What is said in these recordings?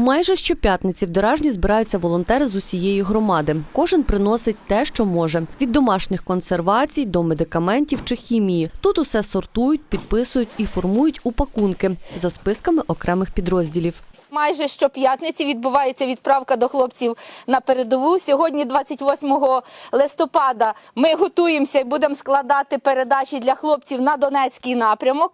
Майже щоп'ятниці в Доражні збираються волонтери з усієї громади. Кожен приносить те, що може: від домашніх консервацій до медикаментів чи хімії. Тут усе сортують, підписують і формують упакунки за списками окремих підрозділів. Майже щоп'ятниці відбувається відправка до хлопців на передову. Сьогодні, 28 листопада, ми готуємося і будемо складати передачі для хлопців на Донецький напрямок.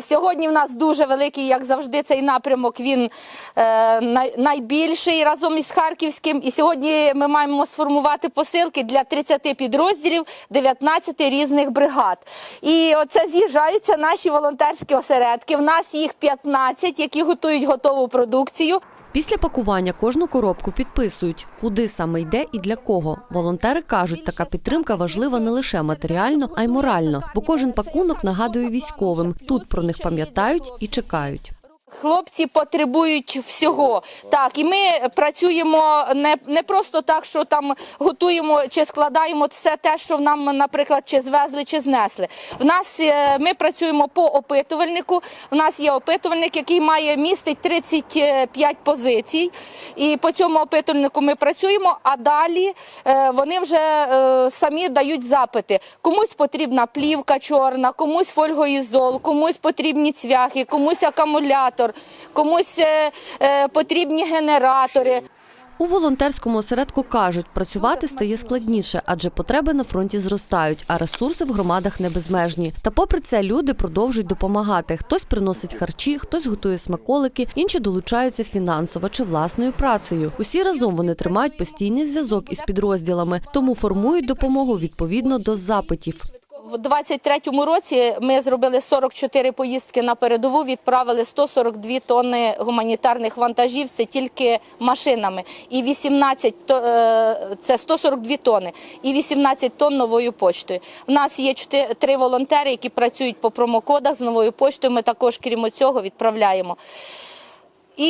Сьогодні в нас дуже великий, як завжди, цей напрямок. Він е, найбільший разом із Харківським. І сьогодні ми маємо сформувати посилки для 30 підрозділів, 19 різних бригад. І оце з'їжджаються наші волонтерські осередки. В нас їх 15, які готують готову продукцію. Після пакування кожну коробку підписують, куди саме йде і для кого. Волонтери кажуть, така підтримка важлива не лише матеріально, а й морально, бо кожен пакунок нагадує військовим. Тут про них пам'ятають і чекають. Хлопці потребують всього. Так, і ми працюємо не, не просто так, що там готуємо чи складаємо все те, що нам, наприклад, чи звезли, чи знесли. В нас е, ми працюємо по опитувальнику. У нас є опитувальник, який має містить 35 позицій. І по цьому опитувальнику ми працюємо, а далі е, вони вже е, самі дають запити. Комусь потрібна плівка чорна, комусь фольгоізол, комусь потрібні цвяхи, комусь акумулятор, комусь е, е, потрібні генератори. У волонтерському осередку кажуть, працювати стає складніше, адже потреби на фронті зростають, а ресурси в громадах не безмежні. Та попри це люди продовжують допомагати. Хтось приносить харчі, хтось готує смаколики, інші долучаються фінансово чи власною працею. Усі разом вони тримають постійний зв'язок із підрозділами, тому формують допомогу відповідно до запитів. В 23-му році ми зробили 44 поїздки на передову, відправили 142 тонни гуманітарних вантажів, це тільки машинами. І 18, то- е, це 142 тонни, і 18 тонн новою поштою. У нас є 4, три волонтери, які працюють по промокодах з новою поштою. Ми також, крім цього, відправляємо. І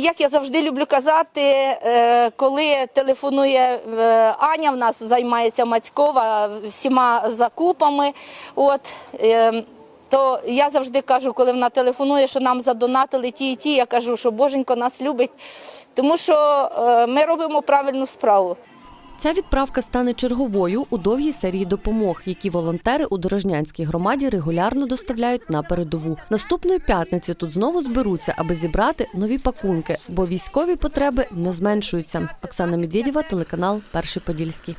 як я завжди люблю казати, е, коли телефонує е, Аня, в нас займається Мацькова всіма закупами. От, е, то я завжди кажу, коли вона телефонує, що нам задонатили ті і ті, я кажу, що Боженько нас любить, тому що ми робимо правильну справу. Ця відправка стане черговою у довгій серії допомог, які волонтери у Дорожнянській громаді регулярно доставляють на передову. Наступної п'ятниці тут знову зберуться, аби зібрати нові пакунки, бо військові потреби не зменшуються. Оксана Медведєва, телеканал Перший Подільський.